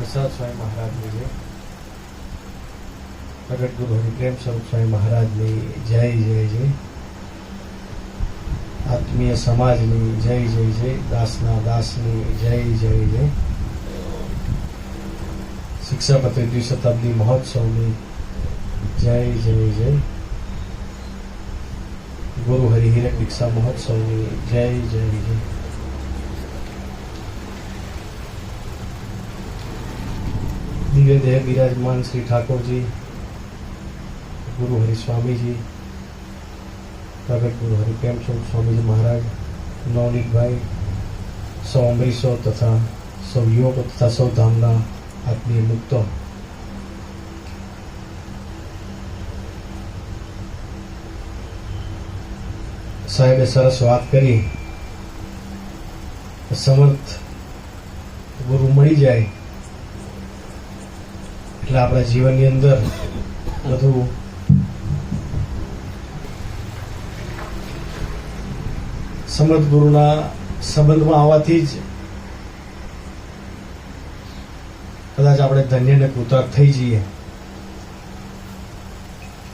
પ્રસાદ સ્વામી મહારાજની જય પ્રગટ ગુરુ હરિપ્રેમ સ્વરૂપ સ્વામી મહારાજની જય જય જય. આત્મીય સમાજની જય જય જય. દાસના દાસની જય જય જય. શિક્ષાપત્રી દ્વિશતાબ્દી મહોત્સવની જય જય જય. ગુરુ હરિહિરક દીક્ષા મહોત્સવની જય જય જય. દિવ્ય દેહ બિરાજમાન શ્રી ઠાકોરજી, ગુરુ હરિસ્વામીજી પ્રગટ ગુરુ હરિ પ્રેમચંદ સ્વામીજી મહારાજ, નવનીતભાઈ, સૌ અમરીશો તથા સૌ યુવકો તથા સૌ ધામના આત્મીય મુક્તો. સાહેબે સરસ વાત કરી. સમર્થ ગુરુ મળી જાય. એટલે આપણા જીવનની અંદર બધું સમર્થ ગુરુના સંબંધમાં આવવાથી જ કદાચ આપણે ધન્ય ને કૃતાર્થ થઈ જઈએ.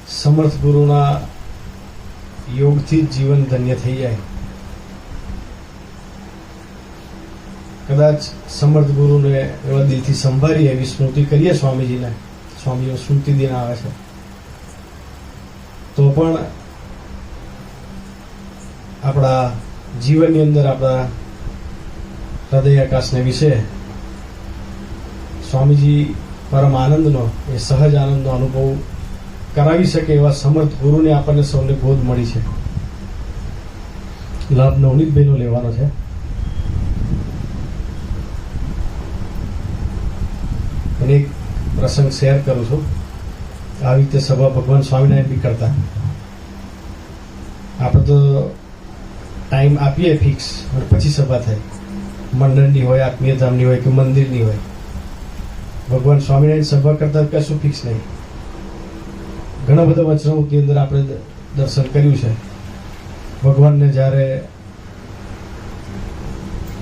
સમર્થ ગુરુના યોગથી જ જીવન ધન્ય થઈ જાય. કદાચ સમર્થ ગુરુને એવા દિલથી સંભાળીએ એવી સ્મૃતિ કરીએ સ્વામીજીને. સ્વામીઓ સ્મૃતિ દિન આવે છે. તો પણ આપણા જીવનની અંદર આપણા હૃદય આકાશને વિશે સ્વામીજી પરમ આનંદનો, એ સહજ આનંદનો અનુભવ કરાવી શકે એવા સમર્થ ગુરુને આપણને સૌને બોધ મળી છે. લાભ નવનીતભાઈનો લેવાનો છે. અને એક પ્રસંગ શેર કરું છું. આવી રીતે સભા ભગવાન સ્વામિનારાયણ બી કરતા. આપણે તો ટાઈમ આપીએ ફિક્સ, અને પછી સભા થાય. મંડળની હોય, આત્મીય ધામની હોય કે મંદિરની હોય. ભગવાન સ્વામિનારાયણ સભા કરતા કશું ફિક્સ નહીં. ઘણા બધા વચનાઓની અંદર આપણે દર્શન કર્યું છે. ભગવાનને જ્યારે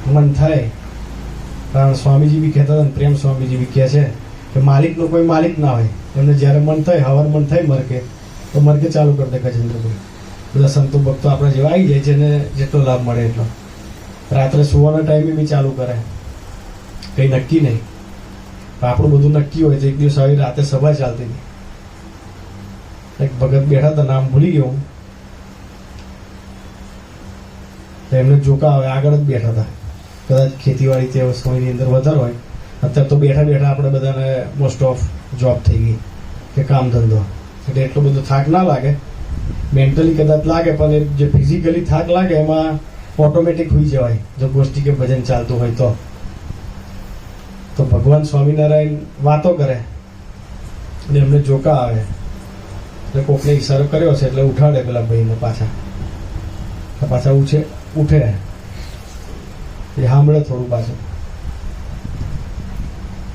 મન થાય કારણ સ્વામીજી બી કહેતા હતા પ્રેમ સ્વામીજી બી કહે છે કે માલિકનો કોઈ માલિક ના હોય. એમને જ્યારે મન થાય, હવાર મન થાય મરકે, તો મરકે ચાલુ કરી દે ગજેન્દ્રભાઈ. બધા સંતો ભક્તો આપણા જેવા આવી જાય જેને જેટલો લાભ મળે એટલો. રાત્રે સુવાના ટાઈમે બી ચાલુ કરે. કંઈ નક્કી નહીં. પણ આપણું બધું નક્કી હોય તો એક દિવસ આવી રાતે સભા ચાલતી હતી. એક ભગત બેઠા હતા, નામ ભૂલી ગયો હું. એમને જોકા આવે, આગળ જ બેઠા હતા. કદાચ ખેતીવાડી તે વસ્તુની અંદર વધારે હોય. અત્યારે તો બેઠા બેઠા આપણે બધાને મોસ્ટ ઓફ જોબ થઈ ગઈ કે કામ ધંધો. એટલે એટલો બધો થાક ના લાગે. મેન્ટલી કદાચ લાગે, પણ જે ફિઝિકલી થાક લાગે, એમાં ઓટોમેટિક હોઈ જવાય. જો ગોષ્ઠી કે ભજન ચાલતું હોય તો. તો ભગવાન સ્વામિનારાયણ વાતો કરે. અને એમને જોકા આવે. એટલે કોકને ઈશારો કર્યો છે, એટલે ઉઠાડે પેલા ભાઈને પાછા. પાછા ઉછે ઉઠે. એ સાંભળે થોડું પાછું.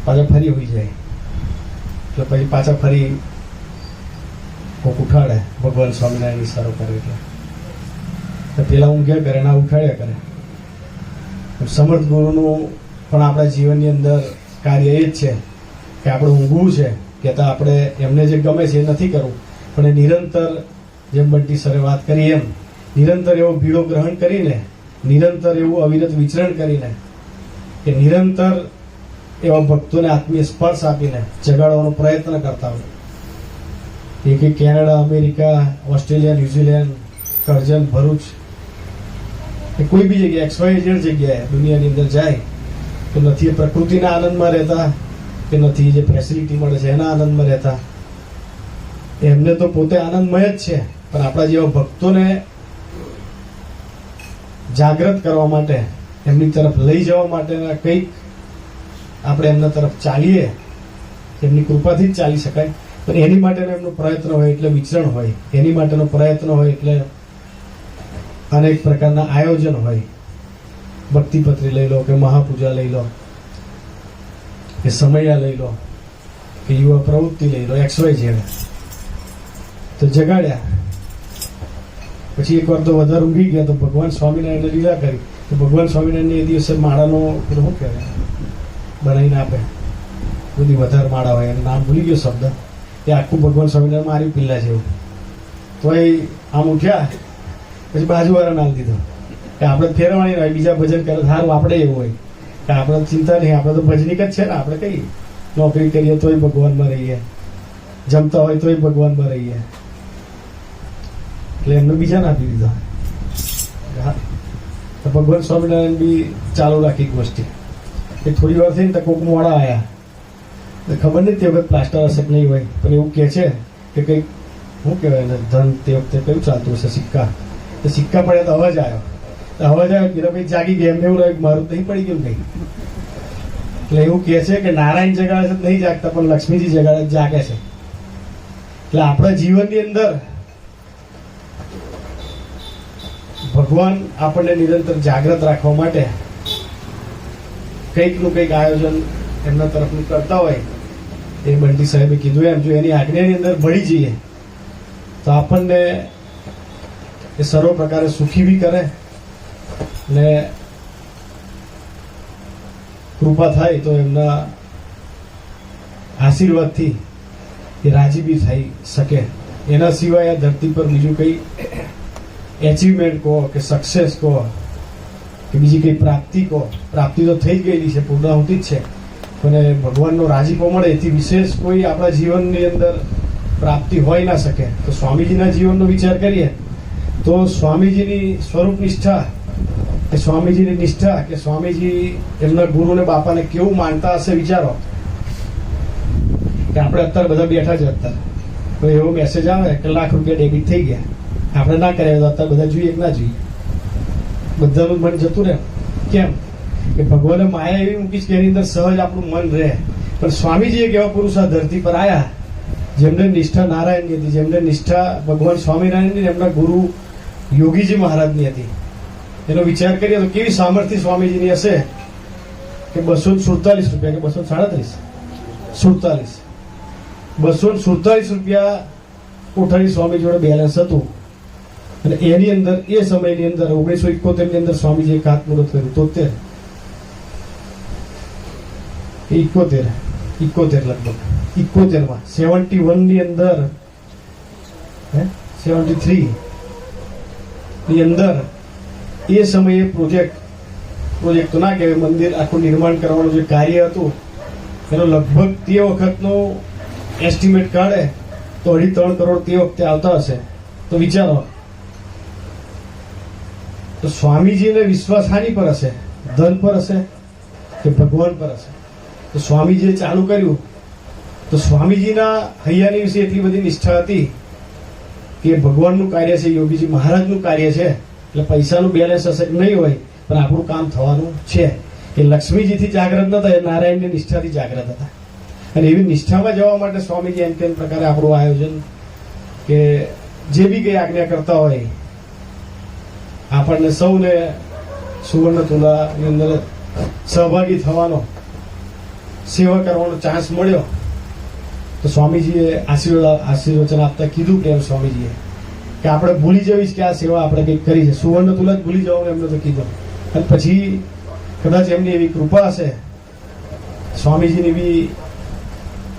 પાછા ફરી હોઈ જાય. એટલે પછી પાછા ફરી કોક ઉઠાડે, ભગવાન સ્વામિનારાયણ ઈશારો કરે એટલે. પેલા ઊંઘ્યા કરે એના ઉઠાડ્યા કરે. સમર્થ ગુરુનું પણ આપણા જીવનની અંદર કાર્ય એ જ છે કે આપણે ઊંઘવું છે, કે તો આપણે એમને જે ગમે છે એ નથી કરવું. પણ એ નિરંતર જેમ બંટી સરે વાત કરી એમ, નિરંતર એવો ભીડો ગ્રહણ કરીને નિરંતર એવું અવિરત વિચરણ કરીને કે નિરંતર એવા ભક્તોને આત્મીય સ્પર્શ આપીને જગાડવાનો પ્રયત્ન કરતા હોય. એ કે Canada, America, Australia, New Zealand, Karjan, Bharuch, કે કોઈ બી જગ્યાએ એક્સવાય જેડ જગ્યાએ દુનિયાની અંદર જાય તો નથી એ પ્રકૃતિના આનંદમાં રહેતા, કે નથી જે ફેસિલિટી મળે છે એના આનંદમાં રહેતા. એમને તો પોતે આનંદમય જ છે, પણ આપણા જેવા ભક્તોને જાગૃત કરવા માટે, એમની તરફ લઈ જવા માટેના કંઈક આપણે એમના તરફ ચાલીએ, એમની કૃપાથી જ ચાલી શકાય. પણ એની માટેનો એમનો પ્રયત્ન હોય એટલે વિચરણ હોય. એની માટેનો પ્રયત્ન હોય એટલે અનેક પ્રકારના આયોજન હોય. ભક્તિપત્રી લઈ લો કે મહાપૂજા લઈ લો, કે સમયા લઈ લો, કે યુવા પ્રવૃત્તિ લઈ લો, એક્સ જેને તો જગાડ્યા. પછી એકવાર તો વધારે ઊંઘી ગયા તો ભગવાન સ્વામિનારાયણને લીલા કરી. તો ભગવાન સ્વામિનારાયણને એ દિવસે માળાનો પેલો શું કહેવાય? બનાવીને આપે. બધી વધારે માળા હોય, એનું નામ ભૂલી ગયો શબ્દ. એ આખું ભગવાન સ્વામિનારાયણ મારી પિલ્લા જેવું. તો એ આમ ઉઠ્યા, પછી બાજુવાળા નામ દીધો. કે આપણે ફેરવાની હોય, બીજા ભજન કરે, સારું, આપણે એવું હોય. કે આપણે ચિંતા નહીં, આપણે તો ભજનિક જ છે ને, આપણે કઈ નોકરી કરીએ તોય ભગવાનમાં રહીએ. જમતા હોય તોય ભગવાનમાં રહીએ. એટલે એમને બીજાને આપી દીધા. તો ભગવાન સ્વામિનારાયણ બી ચાલુ રાખી ગોષ્ઠી એ થોડી વાર થઈને તો કોક મોડા આવ્યા ખબર નહીં તે વખત પ્લાસ્ટર હશે નહીં હોય. પણ એવું કહે છે કે કંઈક, શું કહેવાય એને, ધન તે વખતે કયું ચાલતું હશે, સિક્કા. તો સિક્કા પડ્યા તો અવાજ આવ્યો. તો અવાજ આવ્યો કે જાગી ગયા, એમને એવું રહ્યું મારું નહીં પડી ગયું કંઈ એટલે એવું કહે છે કે નારાયણ જગાડે છે નહીં જાગતા, પણ લક્ષ્મીજી જગાડે, જાગે છે. એટલે આપણા જીવનની અંદર ભગવાન આપણને નિરંતર જાગ્રત રાખવા માટે કંઈકનું કંઈક આયોજન એમના તરફનું કરતા હોય, એ બંટી સાહેબે કીધું એમ, જો એની આજ્ઞાની અંદર ભળી જઈએ, તો આપણને એ સર્વ પ્રકારે સુખી બી કરે ને કૃપા થાય તો એમના આશીર્વાદથી એ રાજી બી થઈ શકે. એના સિવાય આ ધરતી પર બીજું કંઈ એચિવમેન્ટ કહો, કે સક્સેસ કહો, કે બીજી કંઈ પ્રાપ્તિ કહો, પ્રાપ્તિ તો થઈ જ ગયેલી છે પૂર્ણાહુતિ જ છે. પણ ભગવાનનો રાજીપો મળે એથી વિશેષ કોઈ આપણા જીવનની અંદર પ્રાપ્તિ હોઈ ના શકે. તો સ્વામીજીના જીવનનો વિચાર કરીએ. તો સ્વામીજીની સ્વરૂપ નિષ્ઠા, કે સ્વામીજીની નિષ્ઠા, કે સ્વામીજી એમના ગુરુને બાપાને કેવું માનતા હશે વિચારો. કે આપણે અત્યારે બધા બેઠા છે અત્યારે. કોઈ એવો મેસેજ આવે કે લાખ રૂપિયા ડેબિટ થઈ ગયા. આપણે ના કર્યા તો અત્યારે બધા જોઈએ કે ના જોઈએ? બધાનું મન જતું રહે. કેમ? કે ભગવાને માયા એવી મૂકી છે કે એની અંદર સહજ આપણું મન રહે. પણ સ્વામીજી એક એવા પુરુષ આ ધરતી પર આવ્યા જેમને નિષ્ઠા નારાયણની હતી, જેમને નિષ્ઠા ભગવાન સ્વામિનારાયણની એમના ગુરુ યોગીજી મહારાજની હતી. એનો વિચાર કરીએ તો કેવી સામર્થ્ય સ્વામીજીની હશે? કે બસો સુડતાલીસ રૂપિયા કે બસો સાડત્રીસ? સુડતાલીસ. બસો સુડતાલીસ રૂપિયા કોઠારી સ્વામી જોડે બેલેન્સ હતું. અને એની અંદર, એ સમયની અંદર, ઓગણીસો ઇકોતેરની અંદર સ્વામીજીએ ખાતમુહૂર્ત કર્યું તોતેર ઇકોતેર ઇકોતેર લગભગ. ઇકોતેરમાં સેવન્ટી વનની અંદર સેવન્ટી થ્રી. ની અંદર, એ સમયે પ્રોજેક્ટ પ્રોજેક્ટ ના કહેવાય, મંદિર આખું નિર્માણ કરવાનું જે કાર્ય હતું, એનો લગભગ તે વખતનો એસ્ટિમેટ કાઢે, તો અઢી ત્રણ કરોડ તે વખતે આવતા હશે. તો વિચારો તો સ્વામીજીને વિશ્વાસ હાની પર હશે, ધન પર હશે કે ભગવાન પર હશે? તો સ્વામીજીએ ચાલુ કર્યું. તો સ્વામીજીના હૈયાની વિશે એટલી બધી નિષ્ઠા હતી કે ભગવાનનું કાર્ય છે, યોગીજી મહારાજનું કાર્ય છે, એટલે પૈસાનું બેલેન્સ હશે નહીં હોય, પણ આપણું કામ થવાનું છે. કે લક્ષ્મીજીથી જાગ્રત નતા, એ નારાયણની નિષ્ઠાથી જાગ્રત હતા. અને એવી નિષ્ઠામાં જવા માટે સ્વામીજી એમ તેમ પ્રકારે આપણું આયોજન કે જે બી કંઈ આજ્ઞા કરતા હોય આપણને સૌને સુવર્ણ તુલાની અંદર સહભાગી થવાનો સેવા કરવાનો ચાન્સ મળ્યો. તો સ્વામીજીએ આશીર્વાદ આશીર્વચન આપતા કીધું પ્રેમ સ્વામીજીએ કે આપણે ભૂલી જવી કે આ સેવા આપણે કંઈક કરી છે. સુવર્ણ તુલા જ ભૂલી જવાનું એમને તો કીધું. અને પછી કદાચ એમની એવી કૃપા હશે, સ્વામીજીની બી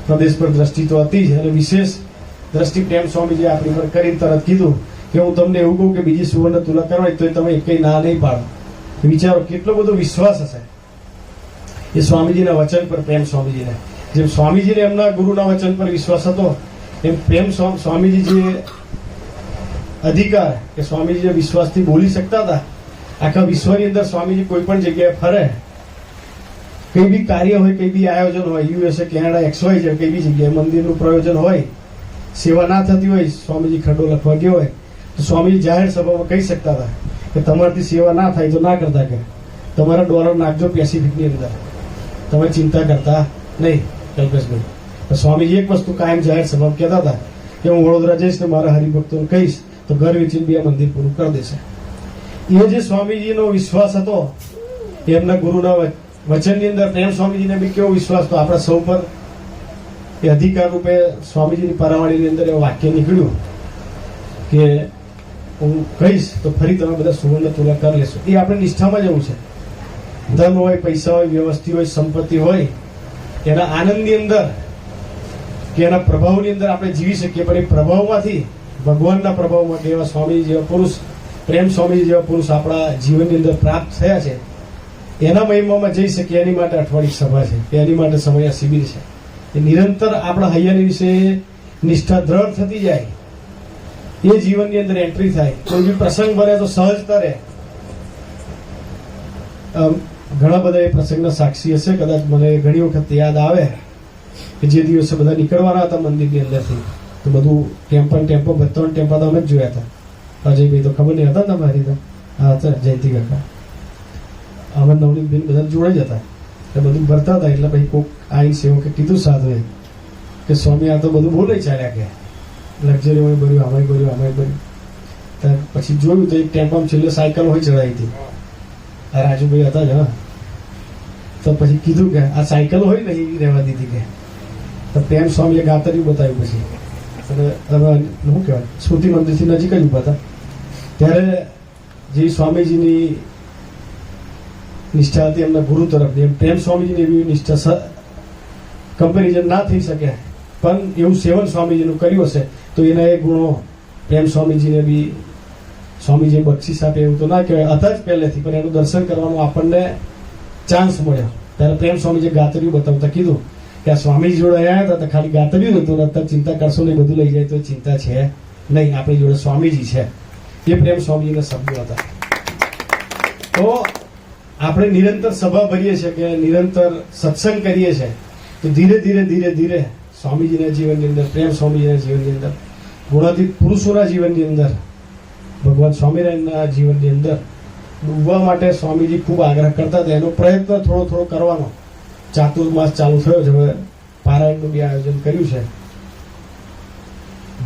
પ્રદેશ પર દ્રષ્ટિ તો હતી જ અને વિશેષ દ્રષ્ટિ પ્રેમ સ્વામીજી આપણી પર કરી તરત કીધું. કે હું તમને એવું કહું કે બીજી સુવર્ણ તુલા કરવાની તો તમે એક ના નહીં પાડો. વિચારો, કેટલો બધો વિશ્વાસ હશે. એ સ્વામીજીના વચન પર, પ્રેમ સ્વામીજીને. જેમ સ્વામીજીને એમના ગુરુના વચન પર વિશ્વાસ હતો, એમ પ્રેમ સ્વા- સ્વામીજી જે અધિકાર કે સ્વામીજી જે વિશ્વાસથી બોલી શકતા હતા. આખા વિશ્વની અંદર સ્વામીજી કોઈ પણ જગ્યાએ ફરે, કઈ બી કાર્ય હોય, કઈ બી આયોજન હોય યુએસએ કેનેડા એક્સવાય છે કઈ બી જગ્યાએ મંદિરનું પ્રયોજન હોય, સેવા ના થતી હોય, સ્વામીજી ખડો લખવા ગયો હોય તો સ્વામીજી જાહેર સભામાં કહી શકતા હતા કે તમારાથી સેવા ના થાય તો ના કરતા કે. તમારા ડોલર નાખજો પેસિફિકની અંદર. તમે ચિંતા કરતા નહીં, કલ્પેશભાઈ. તો સ્વામીજી એક વસ્તુ કાયમ જાહેર સભામાં કહેતા હતા કે હું વડોદરા જઈશ ને મારા હરિભક્તોને કહીશ તો ઘર વેચીને બે મંદિર પૂરું કરી દેશે. એ જે સ્વામીજીનો વિશ્વાસ હતો એમના ગુરુના વચનની અંદર પ્રેમ સ્વામીજીને બી કેવો વિશ્વાસ તો આપણા સૌ પર એ અધિકાર રૂપે સ્વામીજીની પરાવાળીની અંદર એ વાક્ય નીકળ્યું કે હું કહીશ, તો ફરી તમે બધા સુવર્ણ તુલા કરી લેશો. એ આપણે નિષ્ઠામાં જવું છે. ધન હોય, પૈસા હોય, વ્યવસ્થિત હોય, સંપત્તિ હોય, એના આનંદની અંદર કે એના પ્રભાવની અંદર આપણે જીવી શકીએ, પણ એ પ્રભાવમાંથી ભગવાનના પ્રભાવમાં એવા સ્વામી જેવા પુરુષ, પ્રેમ સ્વામી જેવા પુરુષ આપણા જીવનની અંદર પ્રાપ્ત થયા છે, એના મહિમામાં જઈ શકીએ, એની માટે અઠવાડિક સભા છે, કે એની માટે સમય શિબિર છે. એ નિરંતર આપણા હૈયાની વિશે નિષ્ઠા દ્રઢ થતી જાય. એ જીવનની અંદર એન્ટ્રી થાય. કોઈ બી પ્રસંગ બને તો સહજતા રહે ઘણા બધા એ પ્રસંગના સાક્ષી હશે. કદાચ મને ઘણી વખત યાદ આવે કે જે દિવસે બધા નીકળવાના હતા મંદિરની અંદરથી. તો બધું ટેમ્પો ને ટેમ્પો બધા ટેમ્પા તો અમે જ જોયા હતા. અજયભાઈ તો ખબર નહીં હતા તમારી તો. હા હતા જયંતિ કાકા. અમે નવનીતબેન બધા જોડે જ હતા. એટલે બધું ભરતા હતા. એટલે ભાઈ કોક આઈ સેવકે કીધું સાધુએ કે સ્વામી આ તો બધું બોલે ચાલ્યા કે લક્ઝરીમાં ભર્યું આમાં ભર્યું આમાં ભર્યું પછી જોયું તો એક ટેમ્પામાં છેલ્લે સાયકલ હોય ચડાવી હતી આ રાજુભાઈ હતા જ તો પછી કીધું કે આ સાયકલ હોય ને એ રહેવા દીધી કે. તો પ્રેમ સ્વામીએ ગાતર્યું બતાવ્યું પછી. અને હવે શું કહેવાય? સ્મૃતિ મંદિરથી નજીક જ ઊભા હતા. ત્યારે જે સ્વામીજીની નિષ્ઠા હતી એમના ગુરુ તરફની એમ પ્રેમ સ્વામીજીની એવી નિષ્ઠા કમ્પેરિઝન ના થઈ શકે. પણ એવું સેવન સ્વામીજીનું કર્યું હશે તો એના એ ગુણો પ્રેમ સ્વામીજીને બી સ્વામીજી બક્ષિસ આપે એવું તો ના કહેવાય હતા જ પહેલેથી, પણ એનું દર્શન કરવાનો આપણને ચાન્સ મળ્યો. ત્યારે પ્રેમ સ્વામીજી ગાતર્યું બતાવતા કીધું કે આ સ્વામીજી જોડે આવ્યા હતા તો ખાલી ગાતર્યું નતું અત્યારે ચિંતા કરશો નહીં, બધું લઈ જાય તો ચિંતા છે નહીં, આપણી જોડે સ્વામીજી છે. એ પ્રેમ સ્વામીજીના શબ્દો હતા. તો આપણે નિરંતર સભા ભરીએ છીએ કે નિરંતર સત્સંગ કરીએ છીએ. તો ધીરે ધીરે ધીરે ધીરે સ્વામીજીના જીવનની અંદર, પ્રેમ સ્વામીજીના જીવનની અંદર ગુણાતીત પુરુષોના જીવનની અંદર, ભગવાન સ્વામિનારાયણના જીવનની અંદર ડૂબવા માટે સ્વામીજી ખૂબ આગ્રહ કરતા હતા. એનો પ્રયત્ન થોડો થોડો કરવાનો. ચાતુર્માસ ચાલુ થયો છે, હવે પારાયણનું બી આયોજન કર્યું છે.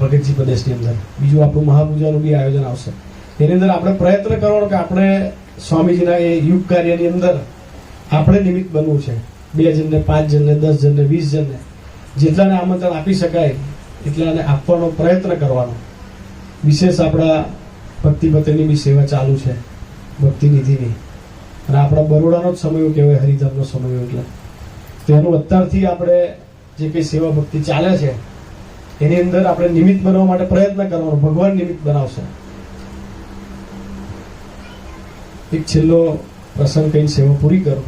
ભગતજી પ્રદેશની અંદર. બીજું આપણું મહાપૂજાનું બી આયોજન આવશે. એની અંદર આપણે પ્રયત્ન કરવાનો કે આપણે સ્વામીજીના એ યુગ કાર્યની અંદર આપણે નિમિત્ત બનવું છે. બે જણને, પાંચ જણને, દસ જણને, વીસ જણને. જેટલાને આમંત્રણ આપી શકાય, એટલાને આપવાનો પ્રયત્ન કરવાનો. વિશેષ આપણા ભક્તિ પત્રની બી સેવા ચાલુ છે ભક્તિ નિધિની અને આપણા બરોડાનો જ સમય કહેવાય, હરિધમનો સમય એટલે. તો એનું અત્યારથી આપણે જે કંઈ સેવા ભક્તિ ચાલે છે, એની અંદર આપણે નિમિત્ત બનવા માટે પ્રયત્ન કરવાનો, ભગવાન નિમિત્ત બનાવશે. એક છેલ્લો પ્રસંગ કઈ સેવા પૂરી કરું.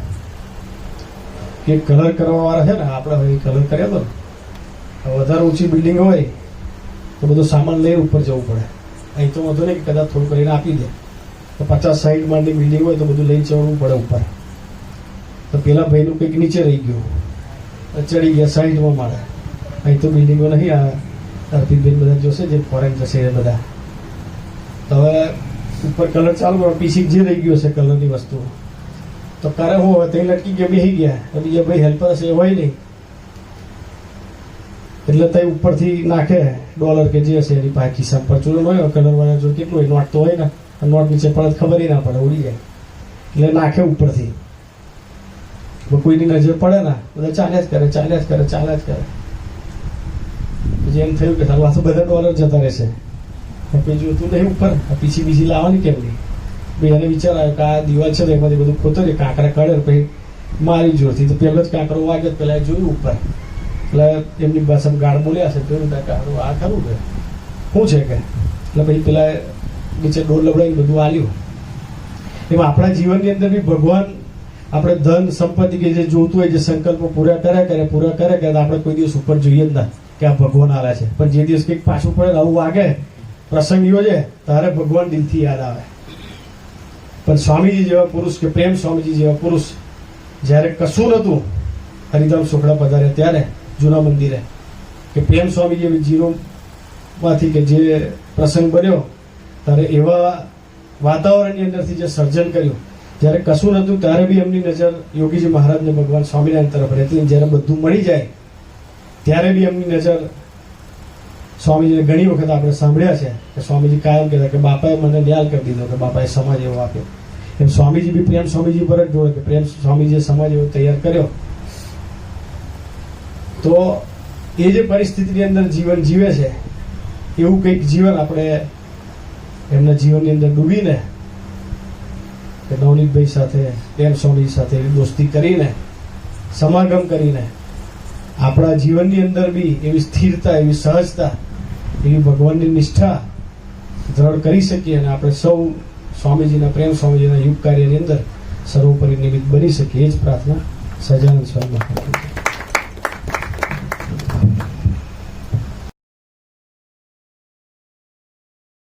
કે કલર કરવા વાળા છે ને, આપણે હવે કલર કર્યા તો વધારે ઊંચી બિલ્ડિંગ હોય, તો બધો સામાન લઈ ઉપર જવું પડે. અહીં તો વાંધો નહીં કે કદાચ થોડું કરીને આપી દે. તો પચાસ સાઈઠ માળની બિલ્ડિંગ હોય તો બધું લઈ જવું પડે ઉપર. તો પેલા ભાઈનું કંઈક નીચે રહી ગયું. ચડી ગયા સાઈડમાં માળે અહીં તો બિલ્ડિંગો નહીં, આ અર્પિતબેન બધા જોશે, જે ફોરેન જશે એ બધા. તો હવે ઉપર કલર ચાલુ પીસી જે રહી ગયો છે કલરની વસ્તુ. તો કરે હું હવે તે લટકી ગયા બેસી ગયા. તો બીજા ભાઈ હેલ્પર હશે હોય નહીં. એટલે તે ઉપરથી નાખે ડોલર કે જે હશે એની પાસે ખિસ્સા પરચુરણ હોય કલર વાળા જો કેટલું હોય, નોટ તો હોય ને નોટ નીચે પડે ખબર ના પડે, ઉડી જાય. એટલે નાખે ઉપરથી. કોઈની નજર પડે ને, બધા ચાલ્યા જ કરે, ચાલ્યા જ કરે, ચાલ્યા જ કરે. પછી એમ થયું કે સારું આ તો બધા ડોલર જતા રહેશે. પછી જોતું નહીં ઉપર પીછી બીજી લાવવાની કેમ નહીં? એને વિચાર આવ્યો કે આ દિવાલ છે તો એમાંથી બધું ખોતરે કાંકરા કાઢે પછી મારી જોરથી તો પહેલો જ કાંકરો વાગ્યો, પહેલાં જોયું ઉપર. એટલે એમની ભાષામાં ગાળ બોલ્યા છે, જોયું કે હારું, આ ખરું કે? શું છે કે? એટલે પછી પેલા નીચે ડોર લબડાઈને બધું આલ્યું. એમ આપણા જીવનની અંદર બી ભગવાન આપણે ધન, સંપત્તિ કે જે જોતું હોય, જે સંકલ્પો પૂરા કરે કરે, પૂરા કરે, તો આપણે કોઈ દિવસ ઉપર જોઈએ જ ના કે આ ભગવાન આવે છે. પણ જે દિવસ કંઈક પાછું પડે ને આવું વાગે, પ્રસંગ યોજે, ત્યારે ભગવાન દિલથી યાદ આવે. પણ સ્વામીજી જેવા પુરુષ કે પ્રેમ સ્વામીજી જેવા પુરુષ જ્યારે કશું નહોતું, હરિધામ સુખડા પધારે ત્યારે જૂના મંદિરે, કે પ્રેમ સ્વામી જેવી જીરોમાંથી કે જે પ્રસંગ બન્યો, ત્યારે એવા વાતાવરણની અંદરથી જે સર્જન કર્યું, જ્યારે કશું નહોતું, ત્યારે બી એમની નજર યોગીજી મહારાજને ભગવાન સ્વામિનારાયણ તરફ રહેતી જ્યારે બધું મળી જાય, ત્યારે બી એમની નજર સ્વામીજીને ઘણી વખત આપણે સાંભળ્યા છે કે સ્વામીજી કાયમ કહેતા કે બાપાએ મને ન્યાલ કરી દીધો કે બાપાએ સમાજ એવો આપ્યો. એમ સ્વામીજી બી પ્રેમ સ્વામીજી પર જ જોડે કે પ્રેમ સ્વામીજીએ સમાજ એવો તૈયાર કર્યો. તો એ જે પરિસ્થિતિની અંદર જીવન જીવે છે, એવું કંઈક જીવન આપણે એમના જીવનની અંદર ડૂબીને કે નવનીતભાઈ સાથે, પ્રેમ સ્વામી સાથે દોસ્તી કરીને, સમાગમ કરીને આપણા જીવનની અંદર બી એવી સ્થિરતા, એવી સહજતા એવી ભગવાનની નિષ્ઠા દ્રઢ કરી શકીએ અને આપણે સૌ સ્વામીજીના પ્રેમ, સ્વામીજીના યુગ કાર્યની અંદર સર્વોપરી નિમિત્ત બની શકીએ. એ જ પ્રાર્થના સજાનંદ સ્વામી